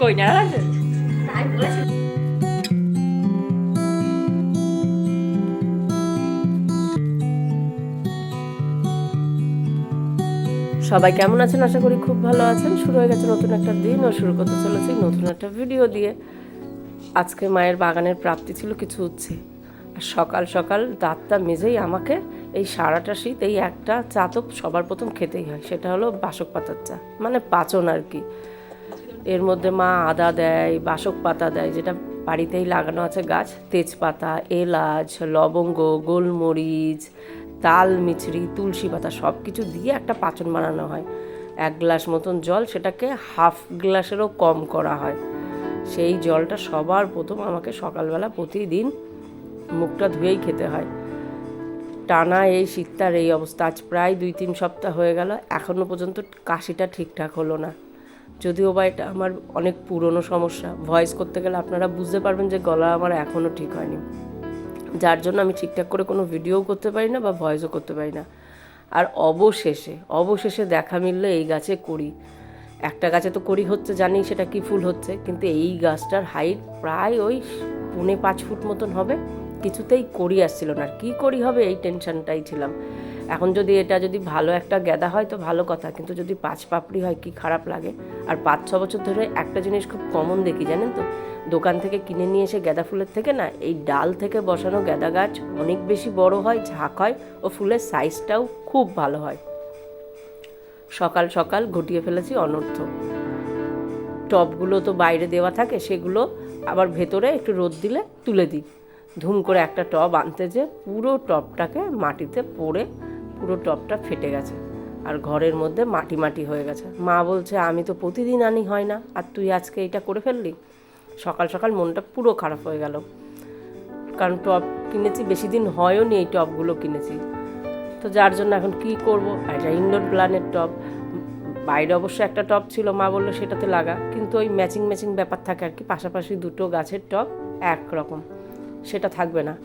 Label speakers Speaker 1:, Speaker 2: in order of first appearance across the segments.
Speaker 1: কই না
Speaker 2: তাই বলেছি।
Speaker 1: সবাই কেমন আছেন? আশা করি খুব ভালো আছেন। শুরু হয়ে গেছে নতুন একটা দিন ও শুরু করতে চলেছি নতুন একটা ভিডিও দিয়ে। আজকে মায়ের বাগানের প্রাপ্তি ছিল কিছু হচ্ছে আর সকাল সকাল দাঁতটা মেজেই আমাকে এই সারাটা শীত এই একটা চা তো সবার প্রথম খেতেই হয়। সেটা হলো বাসক পাতার চা মানে পাচন আর কি। এর মধ্যে মা আদা দেয়, বাসক পাতা দেয়, যেটা বাড়িতেই লাগানো আছে গাছ, তেজপাতা, এলাচ, লবঙ্গ, গোলমরিচ, তাল, মিছরি, তুলসী পাতা সব কিছু দিয়ে একটা পাচন বানানো হয়। এক গ্লাস মতন জল সেটাকে হাফ গ্লাসেরও কম করা হয়। সেই জলটা সবার প্রথম আমাকে সকালবেলা প্রতিদিন মুখটা ধুয়েই খেতে হয়। টানা এই শীতটার এই অবস্থা, আজ প্রায় দুই তিন সপ্তাহ হয়ে গেল এখনও পর্যন্ত কাশিটা ঠিকঠাক হলো না। যদিও বা এটা আমার অনেক পুরনো সমস্যা ভয়েস করতে গেলে আপনারা বুঝতে পারবেন যে গলা আমার এখনও ঠিক হয়নি। যার জন্য আমি ঠিকঠাক করে কোনো ভিডিও করতে পারি না বা ভয়েসও করতে পারি না। আর অবশেষে অবশেষে দেখা মিললে এই গাছে করি। একটা গাছে তো করি হচ্ছে, জানি সেটা কি ফুল হচ্ছে, কিন্তু এই গাছটার হাইট প্রায় ওই পুনে পাঁচ ফুট মতন হবে। কিছুতেই করি আসছিল না। আর কী করি হবে, এই টেনশনটাই ছিলাম। এখন যদি এটা যদি ভালো একটা গ্যাদা হয় তো ভালো কথা, কিন্তু যদি পাঁচ পাপড়ি হয় কি খারাপ লাগে? আর পাঁচ, ছ বছর ধরে একটা জিনিস খুব কমন দেখি, জানেন তো? দোকান থেকে কিনে নিয়ে এসে গাঁদা ফুলের থেকে না, এই ডাল থেকে বসানো গাঁদা গাছ অনেক বেশি বড় হয়, ঝাঁক হয় ও ফুলের সাইজটাও খুব ভালো হয়। সকাল সকাল ঘটিয়ে ফেলেছি অনর্থ। টবগুলো তো বাইরে দেওয়া থাকে, সেগুলো আবার ভেতরে একটু রোদ দিলে তুলে দিই। ধুম করে একটা টব আনতে যে পুরো টবটাকে মাটিতে পড়ে পুরো টবটা ফেটে গেছে। আর ঘরের মধ্যে মাটি মাটি হয়ে গেছে। মা বলছে, আমি তো প্রতিদিন আনি, হয় না। আর তুই আজকে এটা করে ফেললি? সকাল সকাল মনটা পুরো খারাপ হয়ে গেল। কারণ টব কিনেছি, বেশি দিন হয়ও নি এই টবগুলো কিনেছি। তো যার জন্য এখন কি করব? একটা ইনডোর প্ল্যানের টব বাইরে অবশ্য একটা টব ছিল, মা বলল সেটাতে লাগা। কিন্তু ওই ম্যাচিং ম্যাচিং ব্যাপার থাকে আর কি। পাশাপাশি দুটো গাছের টব একরকম। সেটা থাকবে না।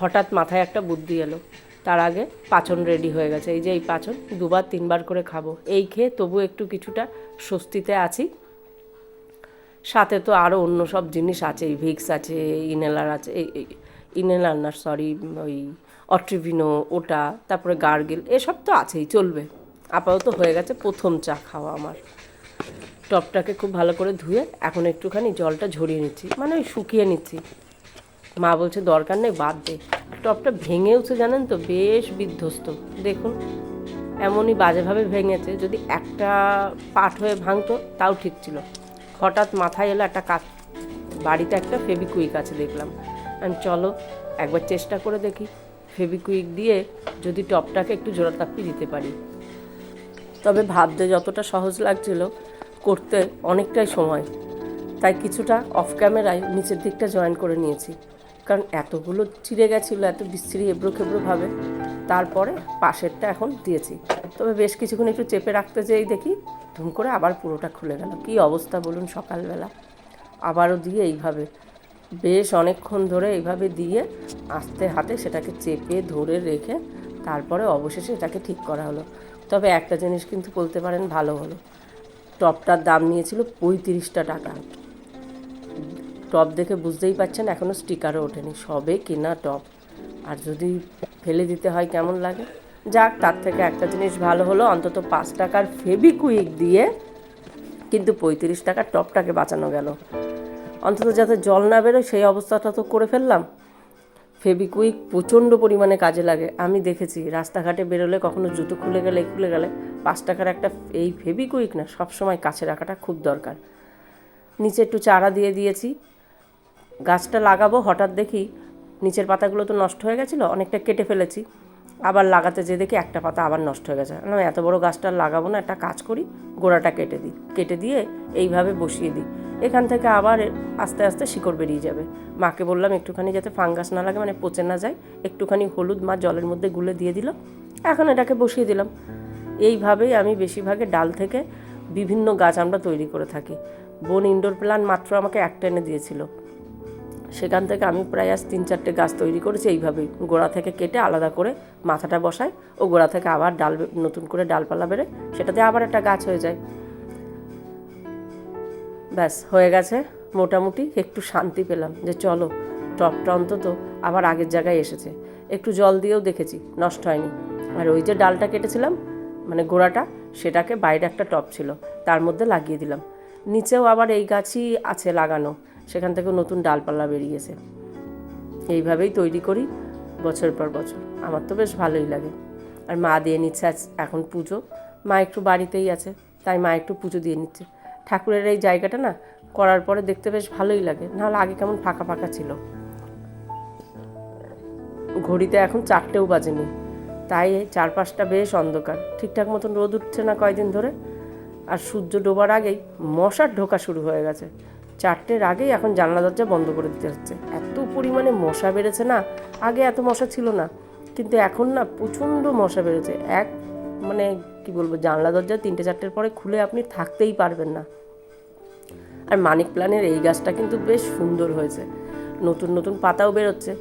Speaker 1: হঠাৎ মাথায় একটা বুদ্ধি এলো। তার আগে পাচন রেডি হয়ে গেছে। এই যে এই পাচন, দুবার তিনবার করে খাব। এই খেয়ে তবু একটু কিছুটা স্বস্তিতে আছি। সাথে তো আরও অন্য সব জিনিস আছে ভিক্স আছে, ইনেলার আছে, এই ইনেলার না সরি ওই অট্রিভিনো, ওটা, তারপরে গার্গিল, এসব তো আছেই, চলবে। আপাতত হয়ে গেছে প্রথম চা খাওয়া আমার। টপটাকে খুব ভালো করে ধুয়ে এখন একটুখানি জলটা ঝরিয়ে নিচ্ছি মানে ওই শুকিয়ে নিচ্ছি। মা বলছে, দরকার নেই, বাদ দে। টপটা ভেঙেওছে জানেন তো? বেশ বিধ্বস্ত। দেখুন, এমনই বাজেভাবে ভেঙেছে, যদি একটা পাট হয়ে ভাঙতো, তাও ঠিক ছিল। হঠাৎ মাথায় এলো একটা কাজ। বাড়িতে একটা ফেবিকুইক আছে দেখলাম। আমি চলো, একবার চেষ্টা করে দেখি। ফেবিকুইক দিয়ে যদি টপটাকে একটু জোড়াতাপ্পি দিতে পারি। তবে ভাবতে যতটা সহজ লাগছিল, করতে অনেকটাই সময়। তাই কিছুটা অফ ক্যামেরায় নিচের দিকটা জয়েন করে নিয়েছি। কারণ এতগুলো চিড়ে গেছিল, এত বিশ্রী এবড়ো খেবড়ো ভাবে। তারপরে পাশেরটা এখন দিয়েছি। তবে বেশ কিছুক্ষণ একটু চেপে রাখতে যেই দেখি, ধুম করে আবার পুরোটা খুলে গেল। কী অবস্থা বলুন সকালবেলা। আবারও দিয়ে এইভাবে, বেশ অনেকক্ষণ ধরে এইভাবে দিয়ে আস্তে হাতে সেটাকে চেপে ধরে রেখে তারপরে অবশেষে এটাকে ঠিক করা হলো। তবে একটা জিনিস কিন্তু বলতে পারেন ভালো হলো। টপটার দাম নিয়েছিল পঁয়ত্রিশটা টাকা। টপ দেখে বুঝতেই পারছেন এখনও স্টিকারও ওঠেনি। সবে কেনা টপ। আর যদি ফেলে দিতে হয়, কেমন লাগে? যাক, তার থেকে একটা জিনিস ভালো হলো, অন্তত পাঁচ টাকার ফেবিকুইক দিয়ে কিন্তু পঁয়ত্রিশ টাকার টপটাকে বাঁচানো গেল। অন্তত যাতে জল না বেরোয়, সেই অবস্থাটা তো করে ফেললাম। ফেবিকুইক প্রচণ্ড পরিমাণে কাজে লাগে। আমি দেখেছি, রাস্তাঘাটে বেরোলে কখনো জুতো খুলে গেলে খুলে গেলে পাঁচ টাকার একটা এই ফেবিকুইক না, সবসময় কাছে রাখাটা খুব দরকার। নিচে একটু চারা দিয়ে দিয়েছি গাছটা লাগাবো, হঠাৎ দেখি নিচের পাতাগুলো তো নষ্ট হয়ে গেছিল, অনেকটা কেটে ফেলেছি। আবার লাগাতে যেয়ে দেখি একটা পাতা আবার নষ্ট হয়ে গেছে। না এত বড় গাছটা লাগাবো না, একটা কাজ করি, গোড়াটা কেটে দিই। কেটে দিয়ে এইভাবে বসিয়ে দিই। এখান থেকে আবার আস্তে আস্তে শিকড় বেরিয়ে যাবে। মাকে বললাম, একটুখানি যাতে ফাঙ্গাস না লাগে মানে পচে না যায়, একটুখানি হলুদ মা জলের মধ্যে গুলে দিয়ে দিল, এখন এটাকে বসিয়ে দিলাম। এইভাবেই আমি বেশিরভাগে ডাল থেকে বিভিন্ন গাছ আমরা তৈরি করে থাকি। বোন ইনডোর প্ল্যান মাত্র আমাকে একটা এনে দিয়েছিল। সেখান থেকে আমি প্রায় আজ তিন চারটে গাছ তৈরি করেছি, এইভাবেই গোড়া থেকে কেটে আলাদা করে মাথাটা বসাই ও গোড়া থেকে আবার ডাল নতুন করে ডালপালা বেড়ে সেটাতে আবার একটা গাছ হয়ে যায়। ব্যাস, হয়ে গেছে। মোটামুটি একটু শান্তি পেলাম যে চলো, টপটা অন্তত আবার আগের জায়গায় এসেছে। একটু জল দিয়েও দেখেছি, নষ্ট হয়নি। আর ওই যে ডালটা কেটেছিলাম মানে গোড়াটা, সেটাকে বাইরে একটা টপ ছিল, তার মধ্যে লাগিয়ে দিলাম। নিচেও আবার এই গাছই আছে লাগানো। সেখান থেকে নতুন ডালপালা বেরিয়েছে। এইভাবেই তৈরি করি বছর পর বছর। আমার তো বেশ ভালোই লাগে। আর মা দিয়ে নিচ্ছে আজ এখন পুজো। মা একটু বাড়িতেই আছে, তাই মা একটু পুজো দিয়ে নিচ্ছে। ঠাকুরের এই জায়গাটা না, করার পরে দেখতে বেশ ভালোই লাগে। নাহলে আগে কেমন ফাঁকা ফাঁকা ছিল। ঘড়িতে এখন চারটেও বাজেনি। তাই চারপাশটা বেশ অন্ধকার। ঠিকঠাক মতন রোদ উঠছে না কয়দিন ধরে। আর সূর্য ডোবার আগেই মশার ঢোকা শুরু হয়ে গেছে। চারটের আগেই এখন জানলা দরজা বন্ধ করে দিতে হচ্ছে। এত পরিমাণে মশা বেড়েছে না, আগে এত মশা ছিল না, কিন্তু এখন না প্রচণ্ড মশা বেড়েছে। এক মানে কি বলব, জানলা দরজা তিনটে চারটের পরে খুলে আপনি থাকতেই পারবেন না। আর মানিক প্ল্যানের এই গাছটা কিন্তু বেশ সুন্দর হয়েছে। নতুন নতুন পাতাও বেরোচ্ছে।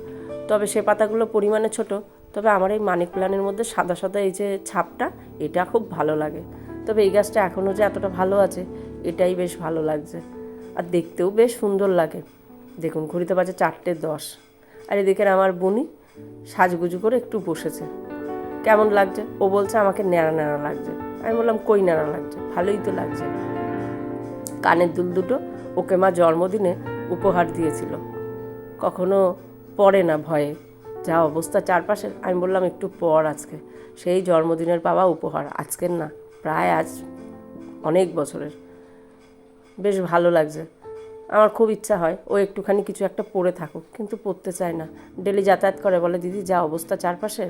Speaker 1: তবে সে পাতাগুলো পরিমাণে ছোট। তবে আমার এই মানিক প্ল্যানের মধ্যে সাদা সাদা এই যে ছাপটা, এটা খুব ভালো লাগে। তবে এই গাছটা এখনও যে এতটা ভালো আছে, এটাই বেশ ভালো লাগছে। আর দেখতেও বেশ সুন্দর লাগে। দেখুন, ঘড়িতে বাজে চারটে দশ। আর এদিকে আমার বুনি সাজগুজু করে একটু বসেছে। কেমন লাগছে? ও বলছে, আমাকে ন্যাড়া ন্যাড়া লাগছে। আমি বললাম, কই ন্যাড়া লাগছে? ভালোই তো লাগছে। কানের দুল দুটো ওকে মা জন্মদিনে উপহার দিয়েছিল। কখনো পড়ে না ভয়ে। যা অবস্থা চারপাশে আমি বললাম, একটু পর আজকে। সেই জন্মদিনের পাওয়া উপহার। আজকের না, প্রায় আজ অনেক বছরের। বেশ ভালো লাগছে। আমার খুব ইচ্ছা হয় ও একটুখানি কিছু একটা পড়ে থাকুক, কিন্তু পড়তে চায় না। ডেলি যাতায়াত করে বলে, দিদি, যা অবস্থা চারপাশের?